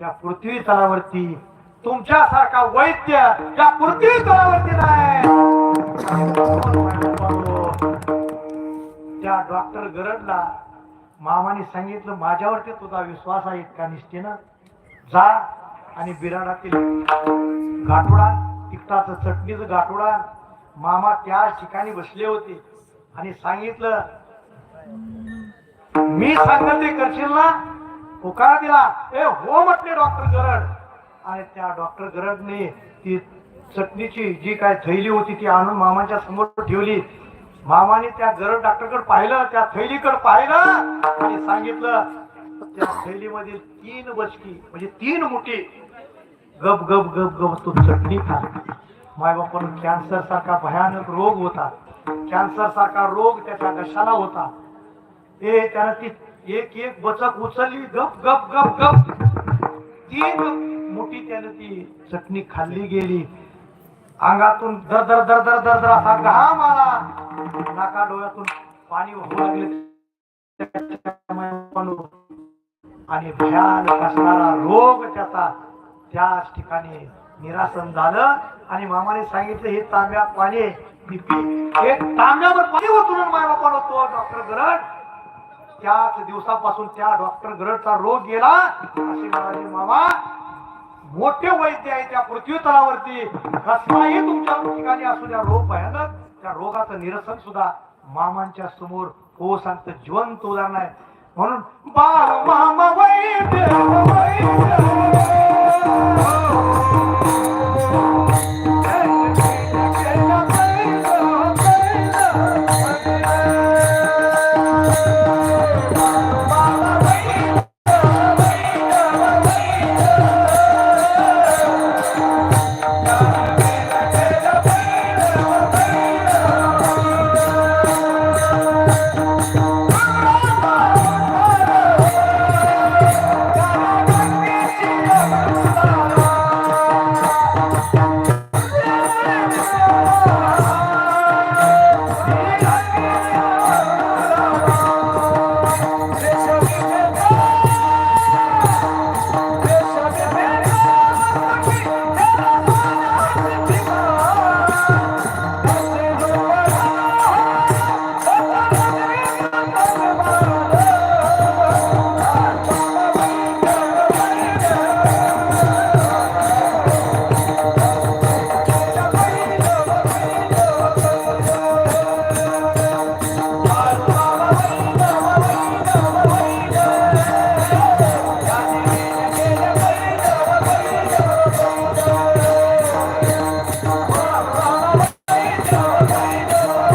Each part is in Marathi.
त्या पृथ्वी तलावरती तुमच्यासारखा वैद्य त्या पृथ्वी तलावरती नाही. त्या डॉक्टर गरडला मामाने सांगितलं माझ्यावरती तुझा विश्वास आहे इतका निष्ठेनं. जा आणि बिराडातील गाठोडा तिखटाचं चटणीचं गाठोडा. मामा त्या ठिकाणी बसले होते आणि सांगितलं मी सांगत ते करशील ना? होकार दिला. ए हो म्हटले डॉक्टर गरड आणि त्या डॉक्टर गरडने ती चटणीची जी काय थैली होती ती आणून मामाच्या समोर ठेवली. मामाने त्या गरड डॉक्टरकडे पाहिलं त्या थैलीकडे पाहिलं आणि सांगितलं त्या थैलीमधील तीन बचकी म्हणजे तीन मुठी गप गप गप गप तो चटणी खा. मायबापानं कॅन्सर सारखा भयानक रोग होता. कॅन्सर सारखा रोग त्याच्या घशाला होता? ए त्यानं ती एक एक बचक उचलली गप गप गप गप. तीन मोठी त्यानं ती चटणी खाल्ली गेली. अंगातून दर दर दर दर दर दर असा घाम आला. नाका डोळ्यातून पाणी वाहू लागले. आणि भयानक असणारा रोग त्याचा त्याच ठिकाणी निरासन झालं. आणि मामाने सांगितलं हे तांब्या पाणी आहे. पी एक तांब्यावर पाणी होतो माय बापाला तो डॉक्टर गरड त्याच दिवसापासून त्या डॉक्टर गरडचा रोग गेला. असे म्हणाले मामा मोठे वैद्य आहे त्या पृथ्वी तलावरती. कसलाही तुमच्या ठिकाणी असू द्या रोग भयानक. त्या रोगाचं निरसन सुद्धा मामांच्या समोर हो सांगत. जिवंत उदाहरण आहे म्हणून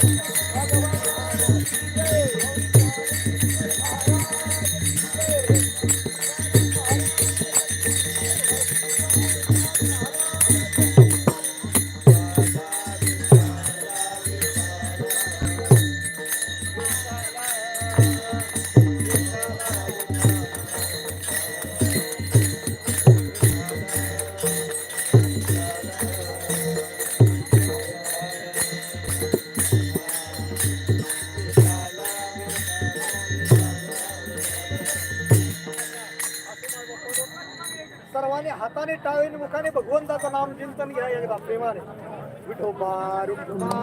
ভগবান सर्वांनी हाताने टाळीने मुखाने भगवंताचं नाम चिंतन घ्या एकदा प्रेमाने. विठोबा रुक्मा.